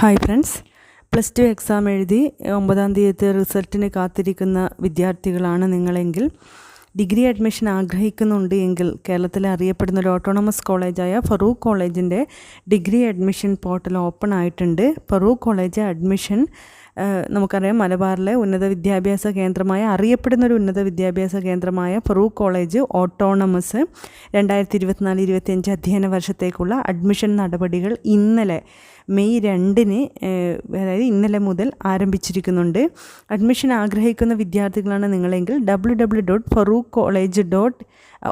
Hi friends. Plus two exam എഴുതി ഒമ്പതാം തീയതി റിസൾട്ടിന് കാത്തിരിക്കുന്ന വിദ്യാർത്ഥികളാണ് നിങ്ങളെങ്കിൽ ഡിഗ്രി അഡ്മിഷൻ ആഗ്രഹിക്കുന്നുണ്ട് എങ്കിൽ കേരളത്തിലെ അറിയപ്പെടുന്ന ഒരു ഓട്ടോണമസ് കോളേജായ ഫറൂഖ് കോളേജിന്റെ ഡിഗ്രി അഡ്മിഷൻ പോർട്ടൽ ഓപ്പൺ ആയിട്ടുണ്ട്. ഫറൂഖ് കോളേജ് അഡ്മിഷൻ നമുക്കറിയാം മലബാറിലെ ഉന്നത വിദ്യാഭ്യാസ കേന്ദ്രമായ അറിയപ്പെടുന്ന ഒരു ഉന്നത വിദ്യാഭ്യാസ കേന്ദ്രമായ ഫറൂഖ് കോളേജ് ഓട്ടോണമസ് രണ്ടായിരത്തി ഇരുപത്തിനാല് ഇരുപത്തിയഞ്ച് അധ്യയന വർഷത്തേക്കുള്ള അഡ്മിഷൻ നടപടികൾ ഇന്നലെ മെയ് രണ്ടിന് അതായത് ഇന്നലെ മുതൽ ആരംഭിച്ചിരിക്കുന്നുണ്ട്. അഡ്മിഷൻ ആഗ്രഹിക്കുന്ന വിദ്യാർത്ഥികളാണ് നിങ്ങളെങ്കിൽ W W dot college dot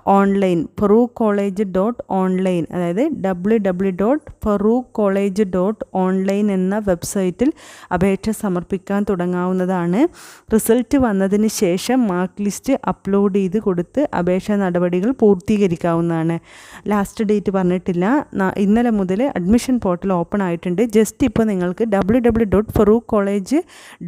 online Farook college dot online അതായത് W W dot Farook college dot online എന്ന വെബ്സൈറ്റിൽ അപേക്ഷ സമർപ്പിക്കാൻ തുടങ്ങാവുന്നതാണ്. റിസൾട്ട് വന്നതിന് ശേഷം മാർക്ക് ലിസ്റ്റ് അപ്ലോഡ് ചെയ്ത് കൊടുത്ത് അപേക്ഷാ നടപടികൾ പൂർത്തീകരിക്കാവുന്നതാണ്. ലാസ്റ്റ് ഡേറ്റ് പറഞ്ഞിട്ടില്ല. ഇന്നലെ മുതൽ അഡ്മിഷൻ പോർട്ടൽ ഓപ്പൺ ആയിട്ടുണ്ട്. ജസ്റ്റ് ഇപ്പോൾ നിങ്ങൾക്ക് W W dot Farook college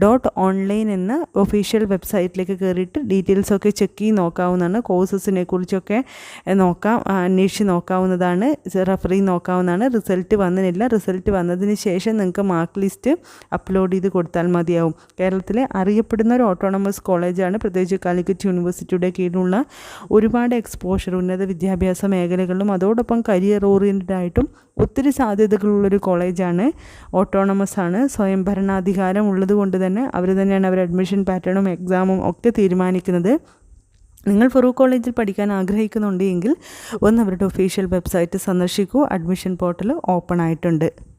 dot online എന്ന ഒഫീഷ്യൽ വെബ്സൈറ്റിലേക്ക് കയറിയിട്ട് ഡീറ്റെയിൽസ് ഒക്കെ ചെക്ക് ചെയ്ത് നോക്കാവുന്നതാണ്. കോഴ്സസിനെ കുറിച്ചൊക്കെ എ, നോക്കാം അന്വേഷിച്ച് നോക്കാവുന്നതാണ് റഫറി നോക്കാവുന്നതാണ്. റിസൾട്ട് വന്നില്ല. റിസൾട്ട് വന്നതിന് ശേഷം നിങ്ങൾക്ക് മാർക്ക് ലിസ്റ്റ് അപ്ലോഡ് ചെയ്ത് കൊടുത്താൽ മതിയാവും. കേരളത്തിലെ അറിയപ്പെടുന്ന ഒരു ഓട്ടോണമസ് കോളേജാണ് പ്രത്യേകിച്ച് കാലിക്കറ്റ് യൂണിവേഴ്സിറ്റിയുടെ കീഴിലുള്ള ഒരുപാട് എക്സ്പോഷർ ഉന്നത വിദ്യാഭ്യാസ മേഖലകളിലും അതോടൊപ്പം കരിയർ ഓറിയന്റഡ് ആയിട്ടും ഒത്തിരി സാധ്യതകളുള്ളൊരു കോളേജാണ് ഓട്ടോണമസ് ആണ്. സ്വയം ഭരണാധികാരം ഉള്ളത് കൊണ്ട് തന്നെ അവർ തന്നെയാണ് അവർ അഡ്മിഷൻ പാറ്റേണും എക്സാമും ഒക്കെ തീരുമാനിക്കുന്നത്. നിങ്ങൾ ഫറൂഖ് കോളേജിൽ പഠിക്കാൻ ആഗ്രഹിക്കുന്നുണ്ട് എങ്കിൽ ഒന്ന് അവരുടെ ഒഫീഷ്യൽ വെബ്സൈറ്റ് സന്ദർശിക്കൂ. അഡ്മിഷൻ പോർട്ടൽ ഓപ്പൺ ആയിട്ടുണ്ട്.